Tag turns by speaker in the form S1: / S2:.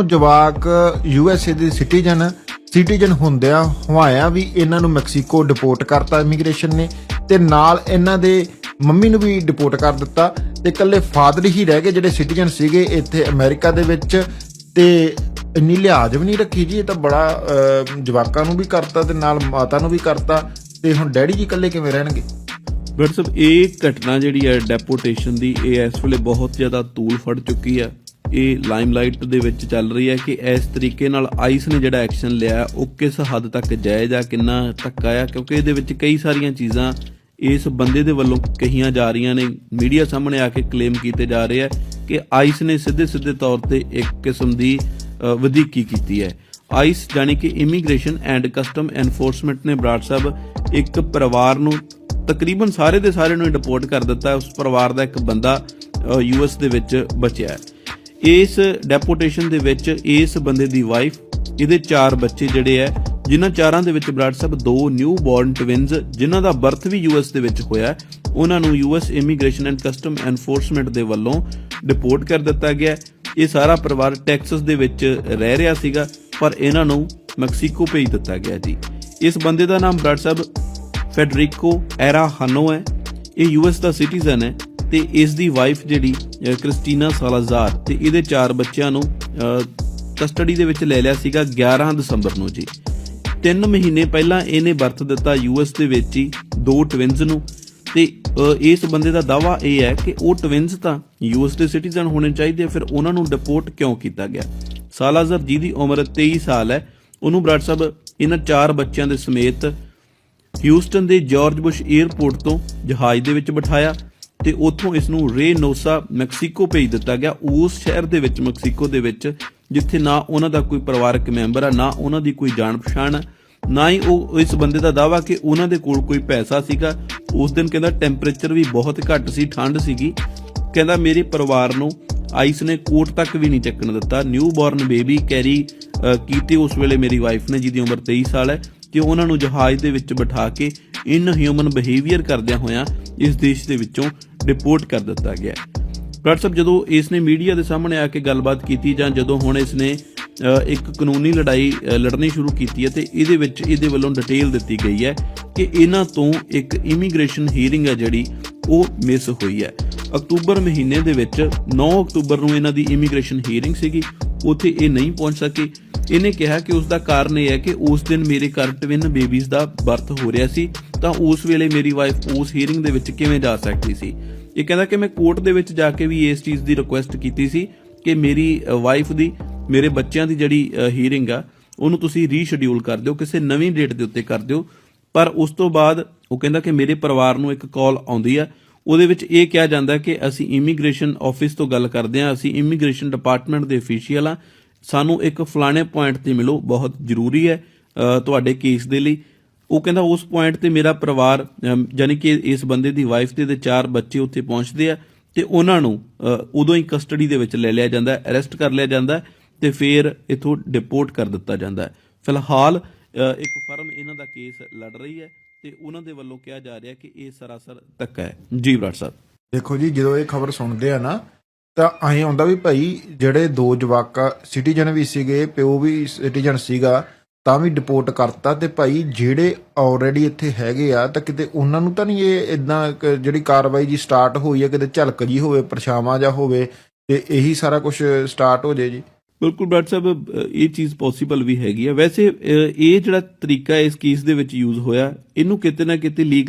S1: ਦੋਨੋਂ ਜਵਾਕ U S A ਦੇ ਸਿਟੀਜ਼ਨ ਸਿਟੀਜ਼ਨ ਹੁੰਦਿਆਂ ਹਵਾਇਆ ਵੀ ਇਹਨਾਂ ਨੂੰ ਮੈਕਸੀਕੋ ਡਿਪੋਰਟ ਕਰਤਾ ਇਮੀਗ੍ਰੇਸ਼ਨ ਨੇ ਤੇ ਨਾਲ ਇਹਨਾਂ ਦੇ ਮੰਮੀ ਨੂੰ ਵੀ ਡਿਪੋਰਟ ਕਰ ਦਿੱਤਾ ਤੇ ਇਕੱਲੇ ਫਾਦਰ ਹੀ ਰਹਿ ਗਏ ਜਿਹੜੇ ਸਿਟੀਜ਼ਨ ਸੀਗੇ ਇੱਥੇ ਅਮਰੀਕਾ ਦੇ ਵਿੱਚ ਤੇ ਇੰਨੀ ਲਿਹਾਜ਼ ਵੀ ਨਹੀਂ ਰੱਖੀ ਜੀ, ਇਹ ਤਾਂ ਬੜਾ ਜਵਾਕਾਂ ਨੂੰ ਵੀ ਕਰਤਾ ਤੇ ਨਾਲ ਮਾਤਾ ਨੂੰ ਵੀ ਕਰਤਾ ਤੇ ਹੁਣ ਡੈਡੀ ਜੀ ਇਕੱਲੇ ਕਿਵੇਂ ਰਹਿਣਗੇ?
S2: ਡਾਕਟਰ ਸਾਹਿਬ, ਇਹ ਘਟਨਾ ਜਿਹੜੀ ਹੈ ਡੈਪੋਟੇਸ਼ਨ ਦੀ, ਇਹ ਇਸ ਵੇਲੇ ਬਹੁਤ ਜ਼ਿਆਦਾ ਤੂਲ ਫੜ ਚੁੱਕੀ ਹੈ। ਇਹ ਲਾਈਮਲਾਈਟ ਦੇ ਵਿੱਚ ਚੱਲ ਰਹੀ ਹੈ ਕਿ ਇਸ ਤਰੀਕੇ ਨਾਲ ਆਈਸ ਨੇ ਜਿਹੜਾ ਐਕਸ਼ਨ ਲਿਆ, ਉਹ ਕਿਸ ਹੱਦ ਤੱਕ ਜਾਇਜ਼ ਆ, ਕਿੰਨਾ ਧੱਕਾ ਆ, ਕਿਉਂਕਿ ਇਹਦੇ ਵਿੱਚ ਕਈ ਸਾਰੀਆਂ ਚੀਜ਼ਾਂ ਇਸ ਬੰਦੇ ਦੇ ਵੱਲੋਂ ਕਹੀਆਂ ਜਾ ਰਹੀਆਂ ਨੇ। ਮੀਡੀਆ ਸਾਹਮਣੇ ਆ ਕੇ ਕਲੇਮ ਕੀਤੇ ਜਾ ਰਹੇ ਆ ਕਿ ਆਈਸ ਨੇ ਸਿੱਧੇ ਸਿੱਧੇ ਤੌਰ ਤੇ ਇੱਕ ਕਿਸਮ ਦੀ ਵਧੀਕੀ ਕੀਤੀ ਹੈ। ਆਈਸ ਜਾਨੀ ਕਿ ਇਮੀਗ੍ਰੇਸ਼ਨ ਐਂਡ ਕਸਟਮ ਐਨਫੋਰਸਮੈਂਟ ਨੇ ਬਰਾੜ ਸਾਹਿਬ ਇੱਕ ਪਰਿਵਾਰ ਨੂੰ ਤਕਰੀਬਨ ਸਾਰੇ ਦੇ ਸਾਰੇ ਨੂੰ ਡਿਪੋਰਟ ਕਰ ਦਿੱਤਾ, ਉਸ ਪਰਿਵਾਰ ਦਾ ਇੱਕ ਬੰਦਾ ਯੂਐਸ ਦੇ ਵਿੱਚ ਬਚਿਆ ਹੈ। ਇਸ ਡੈਪੋਟੇਸ਼ਨ ਦੇ ਵਿੱਚ ਇਸ ਬੰਦੇ ਦੀ ਵਾਈਫ ਇਹਦੇ ਚਾਰ ਬੱਚੇ ਜਿਹੜੇ ਆ, ਜਿਨ੍ਹਾਂ ਚਾਰਾਂ ਦੇ ਵਿੱਚ ਬਰਾੜ ਸਾਹਿਬ ਦੋ ਨਿਊ ਬੋਰਨ ਟਵਿਨਸ ਜਿਨ੍ਹਾਂ ਦਾ ਬਰਥ ਵੀ ਯੂਐਸ ਦੇ ਵਿੱਚ ਹੋਇਆ ਉਹਨਾਂ ਨੂੰ US immigration and custom enforcement ਦੇ ਵੱਲੋਂ ਡਿਪੋਰਟ ਕਰ ਦਿੱਤਾ ਗਿਆ ਇਹ ਸਾਰਾ ਪਰਿਵਾਰ ਟੈਕਸਸ ਦੇ ਵਿੱਚ ਰਹਿ ਰਿਹਾ ਸੀਗਾ, ਪਰ ਇਹਨਾਂ ਨੂੰ ਮੈਕਸੀਕੋ ਭੇਜ ਦਿੱਤਾ ਗਿਆ ਜੀ। ਇਸ ਬੰਦੇ ਦਾ ਨਾਮ ਬਰਾੜ ਸਾਹਿਬ ਫੈਡਰਿਕੋ ਐਰਾ ਹਨੋ ਹੈ। ਇਹ ਯੂਐਸ ਦਾ ਸਿਟੀਜ਼ਨ ਹੈ। ਤੇ ਇਸ ਦੀ ਵਾਈਫ ਜਿਹੜੀ ਕ੍ਰਿਸਟੀਨਾ ਸਾਲਾਜ਼ਾਰ ਤੇ ਇਹਦੇ ਚਾਰ ਬੱਚਿਆਂ ਨੂੰ ਕਸਟਡੀ ਦੇ ਵਿੱਚ ਲੈ ਲਿਆ ਸੀਗਾ 11 ਦਸੰਬਰ ਨੂੰ ਜੀ। 3 ਮਹੀਨੇ ਪਹਿਲਾਂ ਇਹਨੇ ਬਰਥ ਦਿੱਤਾ ਯੂਐਸ ਦੇ ਵਿੱਚ ਹੀ ਦੋ ਟਵਿਨਸ ਨੂੰ ਤੇ ਇਸ ਬੰਦੇ ਦਾ ਦਾਵਾ ਇਹ ਹੈ ਕਿ ਉਹ ਟਵਿਨਸ ਤਾਂ ਯੂਐਸ ਦੇ ਸਿਟੀਜ਼ਨ ਹੋਣੇ ਚਾਹੀਦੇ ਫਿਰ ਉਹਨਾਂ ਨੂੰ ਡਿਪੋਰਟ ਕਿਉਂ ਕੀਤਾ ਗਿਆ? ਸਾਲਾਜ਼ਾਰ ਜੀ ਦੀ ਉਮਰ 23 ਸਾਲ ਹੈ। ਉਹਨੂੰ ਬਰਾੜ ਸਾਹਿਬ, ਇਹਨਾਂ ਚਾਰ ਬੱਚਿਆਂ ਦੇ ਸਮੇਤ ਹਿਊਸਟਨ ਦੇ ਜਾਰਜ ਬੁਸ਼ 에ਅਰਪੋਰਟ ਤੋਂ ਜਹਾਜ਼ ਦੇ ਵਿੱਚ ਬਿਠਾਇਆ। ਤੇ ਉੱਥੋਂ ਇਸ ਨੂੰ ਰੇਨੋਸਾ ਮੈਕਸੀਕੋ ਭੇਜ ਦਿੱਤਾ ਗਿਆ। ਉਸ ਸ਼ਹਿਰ ਦੇ ਵਿੱਚ ਮੈਕਸੀਕੋ ਦੇ ਵਿੱਚ ਜਿੱਥੇ ਨਾ ਉਹਨਾਂ ਦਾ ਕੋਈ ਪਰਿਵਾਰਕ ਮੈਂਬਰ ਆ ਨਾ ਉਹਨਾਂ ਦੀ ਕੋਈ ਜਾਣ ਪਛਾਣ ਆ, ਨਾ ਹੀ ਉਹ ਇਸ ਬੰਦੇ ਦਾ ਦਾਵਾ ਕਿ ਉਹਨਾਂ ਦੇ ਕੋਲ ਕੋਈ ਪੈਸਾ ਸੀਗਾ। ਉਸ ਦਿਨ ਕਹਿੰਦਾ ਟੈਂਪਰੇਚਰ ਵੀ ਬਹੁਤ ਘੱਟ ਸੀ ਠੰਡ ਸੀਗੀ। ਕਹਿੰਦਾ ਮੇਰੇ ਪਰਿਵਾਰ ਨੂੰ ਆਈਸ ਨੇ ਕੋਟ ਤੱਕ ਵੀ ਨਹੀਂ ਚੱਕਣ ਦਿੱਤਾ। ਨਿਊ ਬੋਰਨ ਬੇਬੀ ਕੈਰੀ ਕੀਤੀ ਉਸ ਵੇਲੇ ਮੇਰੀ ਵਾਈਫ ਨੇ ਜਿਹਦੀ ਉਮਰ 23 ਸਾਲ ਹੈ ਤੇ ਉਹਨਾਂ ਨੂੰ ਜਹਾਜ਼ ਦੇ ਵਿੱਚ ਬਿਠਾ ਕੇ ਇਨ ਹਿਊਮਨ ਬਿਹੇਵੀਅਰ ਕਰਦਿਆਂ ਹੋਇਆਂ ਇਸ ਦੇਸ਼ ਦੇ ਵਿੱਚੋਂ ਰਿਪੋਰਟ ਕਰ ਦਿੱਤਾ ਗਿਆ। ਹੈ ਡਾਕਟਰ ਸਾਹਿਬ, ਜਦੋਂ ਇਸ ਨੇ ਮੀਡੀਆ ਦੇ ਸਾਹਮਣੇ ਆ ਕੇ ਗੱਲਬਾਤ ਕੀਤੀ ਜਾਂ ਜਦੋਂ ਹੁਣ ਇਸ ਨੇ ਇੱਕ ਕਾਨੂੰਨੀ ਲੜਾਈ ਲੜਨੀ ਸ਼ੁਰੂ ਕੀਤੀ ਹੈ ਤੇ ਇਹਦੇ ਵਿੱਚ ਇਹਦੇ ਵੱਲੋਂ ਡਿਟੇਲ ਦਿੱਤੀ ਗਈ ਹੈ ਕਿ ਇਹਨਾਂ ਤੋਂ ਇੱਕ ਇਮੀਗ੍ਰੇਸ਼ਨ ਹੀਅਰਿੰਗ ਹੈ ਜਿਹੜੀ, ਉਹ ਮਿਸ ਹੋਈ ਹੈ। ਅਕਤੂਬਰ ਮਹੀਨੇ ਦੇ ਵਿੱਚ 9 ਅਕਤੂਬਰ ਨੂੰ ਇਹਨਾਂ ਦੀ ਇਮੀਗ੍ਰੇਸ਼ਨ ਹੀਅਰਿੰਗ ਸੀਗੀ, ਉੱਥੇ ਇਹ ਨਹੀਂ ਪਹੁੰਚ ਸਕੇ। ਇਹਨੇ ਕਿਹਾ ਕਿ ਉਸ ਦਾ ਕਾਰਨ ਇਹ ਹੈ ਕਿ ਉਸ ਦਿਨ ਮੇਰੇ ਘਰ ਟਵਿਨ ਬੇਬੀਜ਼ ਦਾ ਬਰਥ ਹੋ ਰਿਹਾ ਸੀ। ਤਾਂ ਉਸ ਵੇਲੇ ਮੇਰੀ ਵਾਈਫ ਉਸ ਹੀਅਰਿੰਗ ਦੇ ਵਿੱਚ ਕਿਵੇਂ ਜਾ ਸਕਦੀ ਸੀ? ਇਹ ਕਹਿੰਦਾ ਕਿ ਮੈਂ ਕੋਰਟ ਦੇ ਵਿੱਚ ਜਾ ਕੇ ਵੀ ਇਸ ਚੀਜ਼ ਦੀ ਰਿਕੁਐਸਟ ਕੀਤੀ ਸੀ ਕਿ ਮੇਰੀ ਵਾਈਫ ਦੀ, ਮੇਰੇ ਬੱਚਿਆਂ ਦੀ ਜਿਹੜੀ ਹੀਅਰਿੰਗ ਆ, ਉਹਨੂੰ ਤੁਸੀਂ ਰੀਸ਼ਡਿਊਲ ਕਰ ਦਿਓ, ਕਿਸੇ ਨਵੀਂ ਡੇਟ ਦੇ ਉੱਤੇ ਕਰ ਦਿਓ। ਪਰ ਉਸ ਤੋਂ ਬਾਅਦ ਉਹ ਕਹਿੰਦਾ ਕਿ ਮੇਰੇ ਪਰਿਵਾਰ ਨੂੰ ਇੱਕ ਕਾਲ ਆਉਂਦੀ ਆ। ਉਹਦੇ ਵਿੱਚ ਇਹ ਕਿਹਾ ਜਾਂਦਾ ਕਿ ਅਸੀਂ ਇਮੀਗ੍ਰੇਸ਼ਨ ਆਫਿਸ ਤੋਂ ਗੱਲ ਕਰਦੇ ਹਾਂ ਅਸੀਂ ਇਮੀਗ੍ਰੇਸ਼ਨ ਡਿਪਾਰਟਮੈਂਟ ਦੇ ਅਫੀਸ਼ੀਅਲ ਆ। ਸਾਨੂੰ ਇੱਕ ਫਲਾਣੇ ਪੁਆਇੰਟ ਤੇ ਮਿਲੋ, ਬਹੁਤ ਜ਼ਰੂਰੀ ਹੈ ਤੁਹਾਡੇ ਕੇਸ ਦੇ ਲਈ। ਉਹ ਕਹਿੰਦਾ ਉਸ ਪੁਆਇੰਟ ਤੇ ਮੇਰਾ ਪਰਿਵਾਰ ਅਮ, ਯਾਨੀ ਕਿ ਇਸ ਬੰਦੇ ਦੀ ਵਾਈਫ ਤੇ ਦੇ ਚਾਰ ਬੱਚੇ ਉੱਥੇ ਪਹੁੰਚਦੇ ਆ ਤੇ ਉਹਨਾਂ ਨੂੰ ਉਦੋਂ ਹੀ ਕਸਟਡੀ ਦੇ ਵਿੱਚ ਲੈ ਲਿਆ ਜਾਂਦਾ ਹੈ ਅਰੈਸਟ ਕਰ ਲਿਆ ਜਾਂਦਾ ਹੈ ਤੇ ਫਿਰ ਇਥੋਂ ਡਿਪੋਰਟ ਕਰ ਦਿੱਤਾ ਜਾਂਦਾ ਹੈ। ਫਿਲਹਾਲ ਇੱਕ ਫਰਮ ਇਹਨਾਂ ਦਾ ਕੇਸ ਲੜ ਰਹੀ ਹੈ ਤੇ ਉਹਨਾਂ ਦੇ ਵੱਲੋਂ ਕਿਹਾ ਜਾ ਰਿਹਾ ਕਿ ਇਹ ਸਰਾਸਰ ਧੱਕਾ ਹੈ। ਜੀ ਬਰਾੜ ਸਾਹਿਬ।
S1: ਦੇਖੋ ਜੀ ਜਦੋਂ ਇਹ ਖਬਰ ਸੁਣਦੇ ਆ ਨਾ ਤਾਂ ਐਂ ਆਉਂਦਾ ਵੀ ਭਾਈ ਜਿਹੜੇ ਦੋ ਜਵਾਕਾ ਸਿਟੀਜ਼ਨ ਵੀ ਸੀਗੇ ਪਿਓ ਵੀ ਸਿਟੀਜ਼ਨ ਸੀਗਾ ਤਾਂ ਵੀ ਡਿਪੋਰਟ ਕਰਤਾ ਤੇ ਭਾਈ ਜਿਹੜੇ ਆਲਰੇਡੀ ਇੱਥੇ ਹੈਗੇ ਆ, ਤਾਂ ਕਿਤੇ ਉਹਨਾਂ ਨੂੰ ਤਾਂ ਨਹੀਂ ਇਹ ਇਦਾਂ ਜਿਹੜੀ ਕਾਰਵਾਈ ਜੀ ਸਟਾਰਟ ਹੋਈ ਹੈ ਕਿਤੇ ਝਲਕ ਜੀ ਹੋਵੇ, ਪਰਛਾਵਾਂ ਜਾਂ ਹੋਵੇ, ਤੇ ਇਹੀ ਸਾਰਾ ਕੁਝ ਸਟਾਰਟ ਹੋ ਜੇ ਜੀ।
S2: ਬਿਲਕੁਲ ਡਾਕਟਰ ਸਾਹਿਬ, ਇਹ ਚੀਜ਼ ਪੋਸੀਬਲ ਵੀ ਹੈਗੀ ਆ। ਵੈਸੇ ਇਹ ਜਿਹੜਾ ਤਰੀਕਾ ਇਸ ਕੇਸ ਦੇ ਵਿੱਚ ਯੂਜ਼ ਹੋਇਆ, ਇਹਨੂੰ ਕਿਤੇ ਨਾ ਕਿਤੇ ਲੀਗਲ